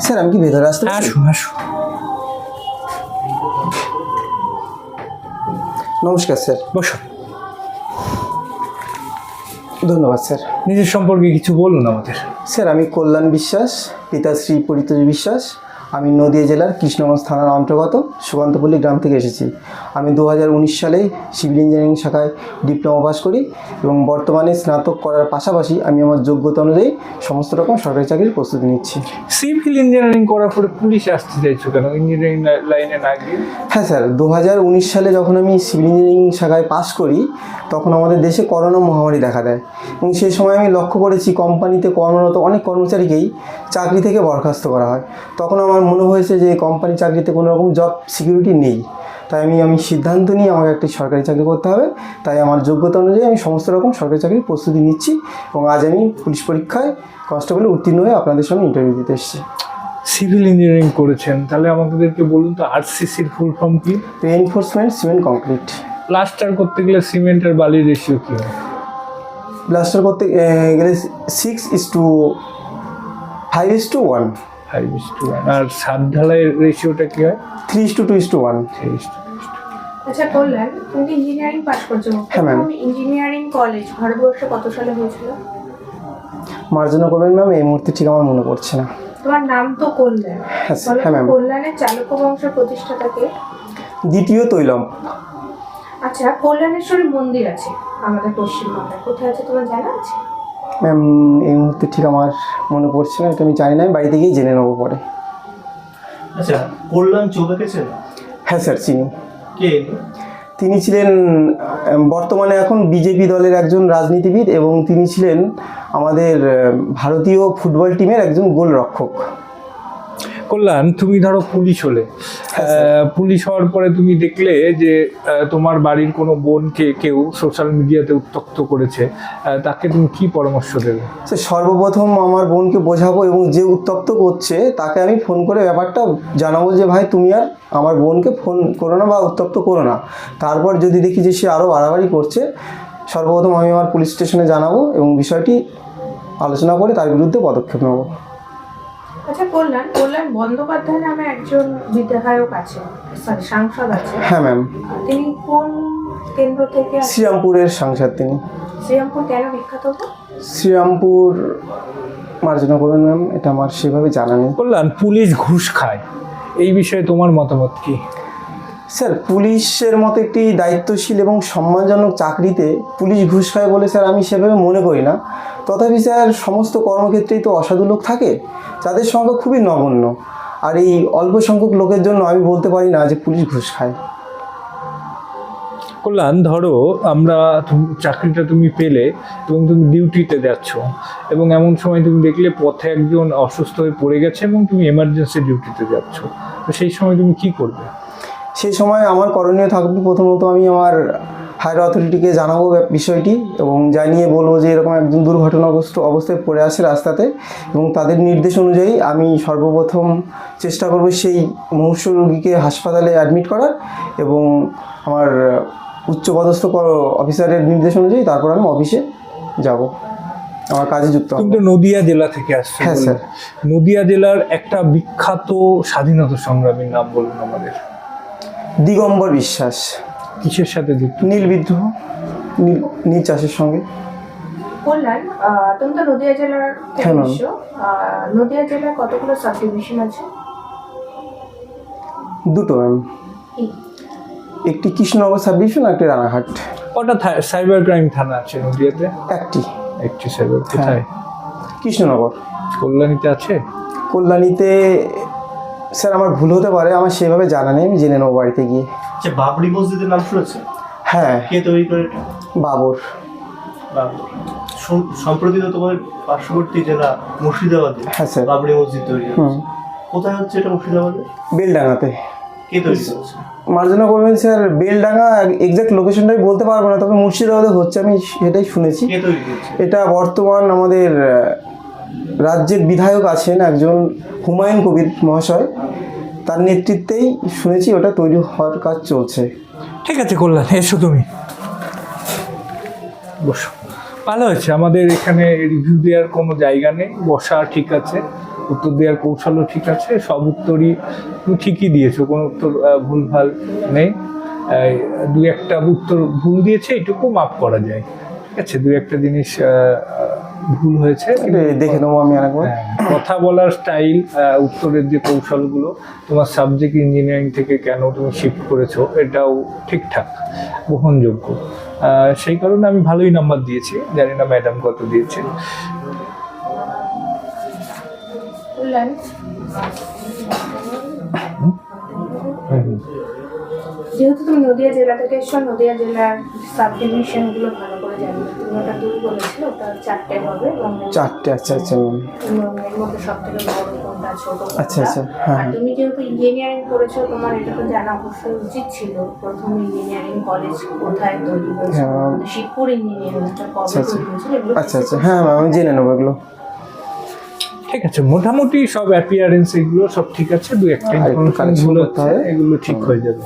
Sir আমি কি ভেতরে আসতে আসো আসুন আসুন নমস্কার স্যার। বসুন ধন্যবাদ স্যার। নিজের সম্পর্কে কিছু বলুন আমাদের। স্যার আমি কল্যাণ বিশ্বাস পিতাশ্রী পরিতোষ বিশ্বাস আমি নদিয়া জেলার কৃষ্ণগঞ্জ থানার অন্তর্গত সুকান্তপল্লী গ্রাম থেকে এসেছি। আমি দু হাজার উনিশ সালে সিভিল ইঞ্জিনিয়ারিং শাখায় ডিপ্লোমা পাস করি এবং বর্তমানে স্নাতক করার পাশাপাশি আমি আমার যোগ্যতা অনুযায়ী সমস্ত রকম সরকারি চাকরির প্রস্তুতি নিচ্ছি। সিভিল ইঞ্জিনিয়ারিং করার পরে পুলিশ আসতে চাইছো কেন? ইঞ্জিনিয়ারিং লাইনে না গিয়ে? হ্যাঁ স্যার দু হাজার উনিশ সালে যখন আমি সিভিল ইঞ্জিনিয়ারিং শাখায় পাস করি তখন আমাদের দেশে করোনা মহামারী দেখা দেয়। এবং সেই সময় আমি লক্ষ্য করেছি কোম্পানিতে কর্মরত অনেক কর্মচারীকেই চাকরি থেকে বরখাস্ত করা হয়। তখন আমার মনে হয়েছে যে কোম্পানি চাকরিতে কোনো রকম জব সিকিউরিটি নেই। তাই আমি আমি সিদ্ধান্ত নিয়ে আমাকে একটি সরকারি চাকরি করতে হবে। তাই আমার যোগ্যতা অনুযায়ী আমি সমস্ত রকম সরকারি চাকরির প্রস্তুতি নিচ্ছি এবং আজ আমি পুলিশ পরীক্ষায় কনস্টেবলে উত্তীর্ণ হয়ে আপনাদের সঙ্গে ইন্টারভিউ দিতে এসেছি। সিভিল ইঞ্জিনিয়ারিং করেছেন। তাহলে আমাদেরকে বলুন তো আরসিসির ফুল ফর্ম কি? রেইনফোর্সমেন্ট সিমেন্ট কংক্রিট প্লাস্টার করতে গেলে সিমেন্ট আর বালির রেশিও কী? হয় প্লাস্টার করতে গেলে six is to five is to one five is to আর সাত ঢালাইয়ের রেশিওটা কি হয়? Three is to two is to one three is to আচ্ছা কল্যাণ তুমি ইঞ্জিনিয়ারিং পাস করছ। হ্যাঁ. প্রথম ইঞ্জিনিয়ারিং কলেজ ভারতবর্ষে কত সালে হয়েছিল? মার্জনা করবেন ম্যাম এই মুহূর্তে ঠিক আমার মনে পড়ছে না। তোমার নাম তো কল্যাণ। হ্যাঁ স্যার, হ্যাঁ ম্যাম কল্যাণের চালক বংশের প্রতিষ্ঠাতাকে দ্বিতীয় তৈলম। আচ্ছা কল্যাণেশ্বরী মন্দির আছে আমাদের পশ্চিমবঙ্গে। কোথায় আছে তোমার জানা আছে? ম্যাম এই মুহূর্তে ঠিক আমার মনে পড়ছে না এটা আমি জানি না আমি বাড়িতে গিয়ে জেনে নেব পরে। আচ্ছা কল্যাণ চৌবেকে হ্যাঁ স্যার চিনি। কে? তিনি ছিলেন বর্তমানে এখন বিজেপি দলের একজন রাজনীতিবিদ এবং তিনি ছিলেন আমাদের ভারতীয় ফুটবল টিমের একজন গোলরক্ষক। কল্যাণ তুমি ধরো পুলিশ হলে। পুলিশ হওয়ার পরে তুমি দেখলে যে তোমার বাড়ির কোনো বোনকে কেউ সোশ্যাল মিডিয়াতে উত্তক্ত করেছে। তাকে তুমি কি পরামর্শ দেবে? সে সর্বপ্রথম আমার বোনকে বোঝাবো এবং যে উত্তপ্ত করছে তাকে আমি ফোন করে ব্যাপারটা জানাব যে ভাই তুমি আর আমার বোনকে ফোন করো না বা উত্তপ্ত করো না। তারপর যদি দেখি যে সে আরও বাড়াবাড়ি করছে সর্বপ্রথম আমি আমার পুলিশ স্টেশনে জানাব এবং বিষয়টি আলোচনা করে তার বিরুদ্ধে পদক্ষেপ নেব। আচ্ছা কল্যাণ কল্যাণ বন্দ্যোপাধ্যায় নামে একজন বিধায়ক আছে সরি সাংসদ আছে। হ্যাঁ ম্যাম তিনি কোন কেন্দ্র থেকে শ্রীরামপুরের সাংসদ তিনি। শ্রীরামপুর কেন বিখ্যাত শ্রীরামপুর মার্জনা করবেন ম্যাম এটা আমার সেভাবে জানা নেই। কল্যাণ পুলিশ ঘুষ খায়। এই বিষয়ে তোমার মতামত কি? স্যার, পুলিশের মতো একটি দায়িত্বশীল এবং সম্মানজনক চাকরিতে পুলিশ ঘুষ খায় বলে স্যার আমি সেভাবে মনে করি না। তথাপি স্যার, সমস্ত কর্মক্ষেত্রেই তো অসাধু লোক থাকে, যাদের সংখ্যা খুবই নগণ্য। আর এই অল্প সংখ্যক লোকের জন্য আমি বলতে পারি না যে পুলিশ ঘুষ খায়। কল্যাণ, ধরো আমরা চাকরিটা তুমি পেলে এবং তুমি ডিউটিতে যাচ্ছ এবং এমন সময় তুমি দেখলে পথে একজন অসুস্থ হয়ে পড়ে গেছে এবং তুমি এমার্জেন্সি ডিউটিতে যাচ্ছ। তো সেই সময় তুমি কি করবে? সেই সময় আমার করণীয় থাকবে প্রথমত আমি আমার হায়ার অথরিটিকে জানাব বিষয়টি এবং জানিয়ে বলব যে এরকম একজন দুর্ঘটনাগ্রস্ত অবস্থায় পড়ে আছে রাস্তাতে এবং তাদের নির্দেশ অনুযায়ী আমি সর্বপ্রথম চেষ্টা করব সেই মুমূর্ষু রোগীকে হাসপাতালে অ্যাডমিট করার এবং আমার উচ্চপদস্থ অফিসারের নির্দেশ অনুযায়ী তারপর আমি অফিসে যাব। আমার কাজে যুক্ত হব। তুমি তো নদিয়া জেলা থেকে আসছো হ্যাঁ, স্যার। নদিয়া জেলার একটা বিখ্যাত স্বাধীনতা সংগ্রামীর নাম বলুন আমাদের। দিগম্বর বিশ্বাস। কিসের সাথে যুক্ত? নীল বিদ্রোহ নীল নীল চাষের সঙ্গে। কল্যাণ তুমি তো নদিয়া জেলার হ্যাঁ. নদিয়া জেলায় কতগুলো সাব ডিভিশন আছে? দুটো ম্যাম একটি কৃষ্ণনগর সাব ডিভিশন একটি রানাঘাট। কটা সাইবার ক্রাইম থানা আছে নদিয়াতে? একটি। একটি সাইবার কোথায়? কৃষ্ণনগর। কল্যাণীতে আছে? কল্যাণীতে স্যার আমার ভুল হতে পারে আমার সেভাবে জানা নেই আমি জেনে নেব বাড়িতে গিয়ে। আচ্ছা বাবরি মসজিদের নাম শুনেছে হ্যাঁ। কে তৈরি করে এটা? বাবর। বাবরি। সম- সম্প্রতি তো তোমার পার্শ্ববর্তী জেলা মুর্শিদাবাদে হ্যাঁ, স্যার। বাবরি মসজিদ তৈরি হুম। হচ্ছে কোথায় হচ্ছে এটা মুর্শিদাবাদে? বেলডাঙাতে কে তৈরি করেছে? মার্জনা করবেন স্যার বেলডাঙা এক্সাক্ট লোকেশনটাই বলতে পারব না তবে মুর্শিদাবাদে হচ্ছে আমি সেটাই শুনেছি। কে তৈরি করছে? এটা বর্তমান আমাদের আহ, রাজ্যের বিধায়ক আছেন একজন হুমায়ুন কবির মহাশয়। তার নেতৃত্বেই শুনেছি ওটা তৈরি হওয়ার কাজ চলছে। ঠিক আছে কল্যাণ, এসো তুমি। বসো। ভালো হয়েছে, আমাদের এখানে রিভিউ দেওয়ার কোনো জায়গা নেই, বসা ঠিক আছে, উত্তর দেওয়ার কৌশলও ঠিক আছে, সব উত্তরই তুমি ঠিকই দিয়েছ, কোনো উত্তর ভুলভাল নেই। দু একটা উত্তর ভুল দিয়েছে, এটুকু মাফ করা যায়। ঠিক আছে দু একটা জিনিস ভুল হয়েছে দেখে নেব আমি আরেকবার। হ্যাঁ, কথা বলার স্টাইল উত্তরের যে কৌশলগুলো তোমার সাবজেক্ট ইঞ্জিনিয়ারিং থেকে কেন তুমি শিফট করেছ এটাও ঠিকঠাক গ্রহণযোগ্য। সেই কারণে আমি ভালোই নাম্বার দিয়েছি জানি না ম্যাডাম কত দিয়েছে যেহেতু তুমি নদিয়া জেলা থেকে এসছো নদিয়া জেলার সাব ভালো করে জানি। ওটা দুই বলেছিলে ওটা চারটে হবে চারটে আচ্ছা আচ্ছা ম্যাম এর মধ্যে সব থেকে বড় কোনটা ছোট আচ্ছা, আচ্ছা, হ্যাঁ, হ্যাঁ। তুমি যেহেতু ইঞ্জিনিয়ারিং করেছ তোমার এটা তো জানা অবশ্যই উচিত ছিল। প্রথম ইঞ্জিনিয়ারিং কলেজ কোথায় তৈরি হয়েছে হ্যাঁ, শিবপুর ইঞ্জিনিয়ারিংটা কবে আচ্ছা, আচ্ছা। তৈরি হয়েছিল আচ্ছা আচ্ছা হ্যাঁ ম্যাম আমি জেনে নেব এগুলো। ঠিক আছে মোটামুটি সব অ্যাপিয়ারেন্স এগুলো সব ঠিক আছে দু একটা এগুলো ঠিক হয়ে যাবে।